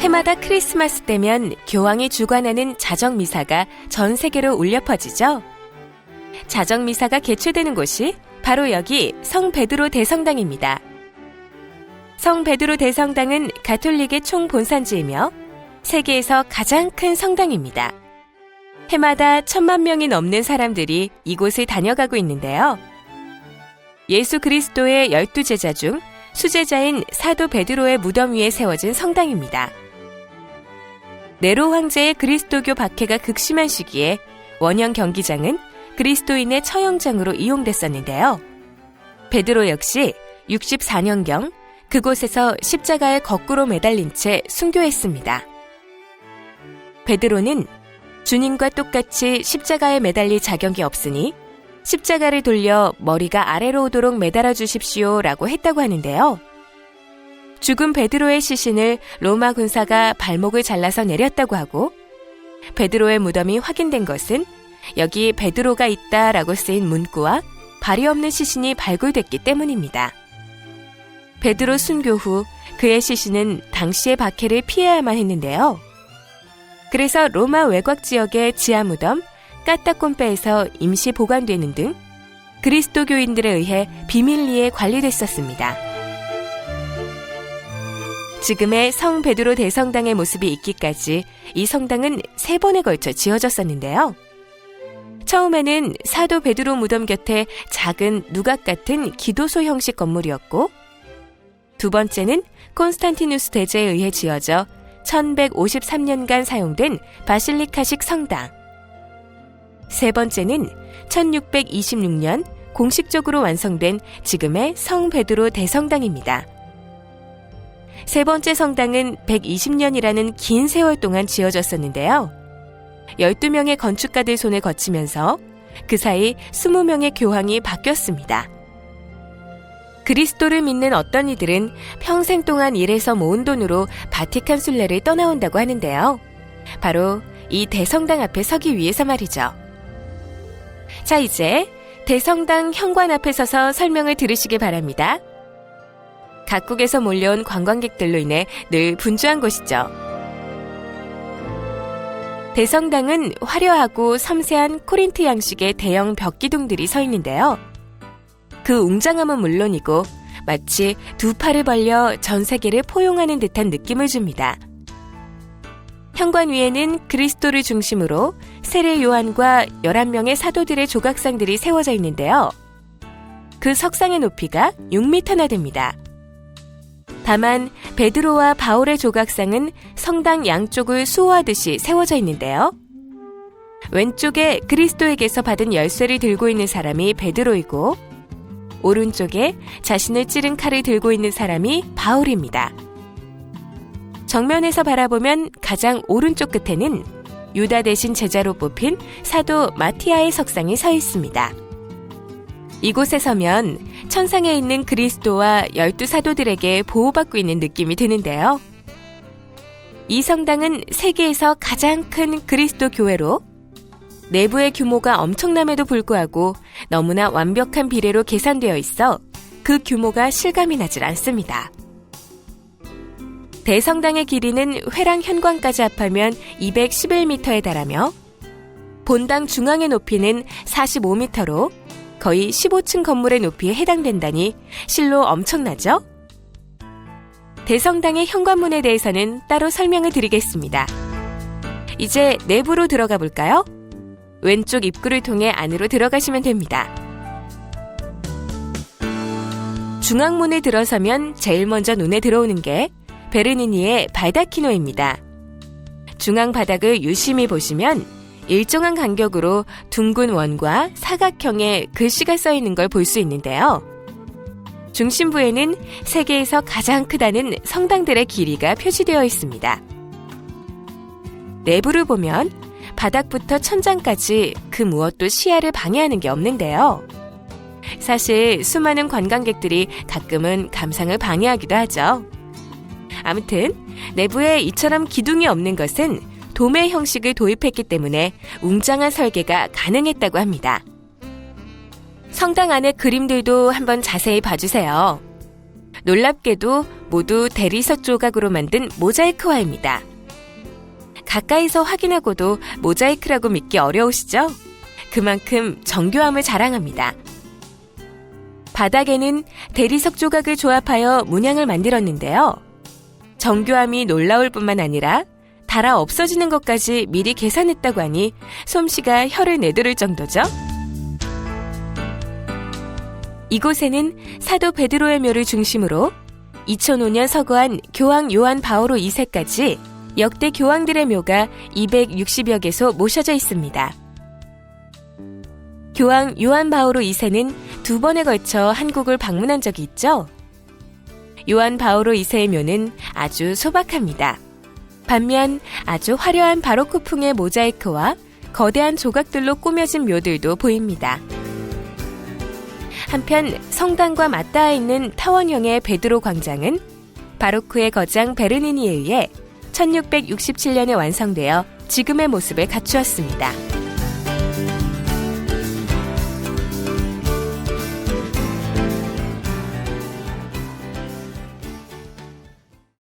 해마다 크리스마스 때면 교황이 주관하는 자정 미사가 전 세계로 울려 퍼지죠. 자정 미사가 개최되는 곳이 바로 여기 성 베드로 대성당입니다. 성 베드로 대성당은 가톨릭의 총 본산지이며 세계에서 가장 큰 성당입니다. 해마다 천만 명이 넘는 사람들이 이곳을 다녀가고 있는데요. 예수 그리스도의 열두 제자 중 수제자인 사도 베드로의 무덤 위에 세워진 성당입니다. 네로 황제의 그리스도교 박해가 극심한 시기에 원형 경기장은 그리스도인의 처형장으로 이용됐었는데요. 베드로 역시 64년경 그곳에서 십자가에 거꾸로 매달린 채 순교했습니다. 베드로는 주님과 똑같이 십자가에 매달릴 자격이 없으니 십자가를 돌려 머리가 아래로 오도록 매달아 주십시오 라고 했다고 하는데요. 죽은 베드로의 시신을 로마 군사가 발목을 잘라서 내렸다고 하고 베드로의 무덤이 확인된 것은 여기 베드로가 있다라고 쓰인 문구와 발이 없는 시신이 발굴됐기 때문입니다. 베드로 순교 후 그의 시신은 당시의 박해를 피해야만 했는데요. 그래서 로마 외곽 지역의 지하 무덤 까따콘페에서 임시 보관되는 등 그리스도교인들에 의해 비밀리에 관리됐었습니다. 지금의 성 베드로 대성당의 모습이 있기까지 이 성당은 세 번에 걸쳐 지어졌었는데요. 처음에는 사도 베드로 무덤 곁에 작은 누각 같은 기도소 형식 건물이었고, 두 번째는 콘스탄티누스 대제에 의해 지어져 1153년간 사용된 바실리카식 성당. 세 번째는 1626년 공식적으로 완성된 지금의 성 베드로 대성당입니다. 세 번째 성당은 120년이라는 긴 세월 동안 지어졌었는데요. 12명의 건축가들 손에 거치면서 그 사이 20명의 교황이 바뀌었습니다. 그리스도를 믿는 어떤 이들은 평생 동안 일해서 모은 돈으로 바티칸 순례를 떠나온다고 하는데요. 바로 이 대성당 앞에 서기 위해서 말이죠. 자, 이제 대성당 현관 앞에 서서 설명을 들으시기 바랍니다. 각국에서 몰려온 관광객들로 인해 늘 분주한 곳이죠. 대성당은 화려하고 섬세한 코린트 양식의 대형 벽기둥들이 서 있는데요. 그 웅장함은 물론이고 마치 두 팔을 벌려 전 세계를 포용하는 듯한 느낌을 줍니다. 현관 위에는 그리스도를 중심으로 세례 요한과 11명의 사도들의 조각상들이 세워져 있는데요. 그 석상의 높이가 6m나 됩니다. 다만 베드로와 바울의 조각상은 성당 양쪽을 수호하듯이 세워져 있는데요. 왼쪽에 그리스도에게서 받은 열쇠를 들고 있는 사람이 베드로이고 오른쪽에 자신을 찌른 칼을 들고 있는 사람이 바울입니다. 정면에서 바라보면 가장 오른쪽 끝에는 유다 대신 제자로 뽑힌 사도 마티아의 석상이 서 있습니다. 이곳에 서면 천상에 있는 그리스도와 열두 사도들에게 보호받고 있는 느낌이 드는데요. 이 성당은 세계에서 가장 큰 그리스도 교회로 내부의 규모가 엄청남에도 불구하고 너무나 완벽한 비례로 계산되어 있어 그 규모가 실감이 나질 않습니다. 대성당의 길이는 회랑 현관까지 합하면 211m에 달하며 본당 중앙의 높이는 45m로 거의 15층 건물의 높이에 해당된다니 실로 엄청나죠? 대성당의 현관문에 대해서는 따로 설명을 드리겠습니다. 이제 내부로 들어가 볼까요? 왼쪽 입구를 통해 안으로 들어가시면 됩니다. 중앙문에 들어서면 제일 먼저 눈에 들어오는 게 베르니니의 발다키노입니다. 중앙 바닥을 유심히 보시면 일정한 간격으로 둥근 원과 사각형의 글씨가 써 있는 걸 볼 수 있는데요. 중심부에는 세계에서 가장 크다는 성당들의 길이가 표시되어 있습니다. 내부를 보면 바닥부터 천장까지 그 무엇도 시야를 방해하는 게 없는데요. 사실 수많은 관광객들이 가끔은 감상을 방해하기도 하죠. 아무튼 내부에 이처럼 기둥이 없는 것은 도매 형식을 도입했기 때문에 웅장한 설계가 가능했다고 합니다. 성당 안의 그림들도 한번 자세히 봐주세요. 놀랍게도 모두 대리석 조각으로 만든 모자이크화입니다. 가까이서 확인하고도 모자이크라고 믿기 어려우시죠? 그만큼 정교함을 자랑합니다. 바닥에는 대리석 조각을 조합하여 문양을 만들었는데요. 정교함이 놀라울 뿐만 아니라 달아 없어지는 것까지 미리 계산했다고 하니 솜씨가 혀를 내두를 정도죠. 이곳에는 사도 베드로의 묘를 중심으로 2005년 서거한 교황 요한 바오로 2세까지 역대 교황들의 묘가 260여 개소 모셔져 있습니다. 교황 요한 바오로 2세는 두 번에 걸쳐 한국을 방문한 적이 있죠. 요한 바오로 2세의 묘는 아주 소박합니다. 반면 아주 화려한 바로크풍의 모자이크와 거대한 조각들로 꾸며진 묘들도 보입니다. 한편 성당과 맞닿아 있는 타원형의 베드로 광장은 바로크의 거장 베르니니에 의해 1667년에 완성되어 지금의 모습을 갖추었습니다.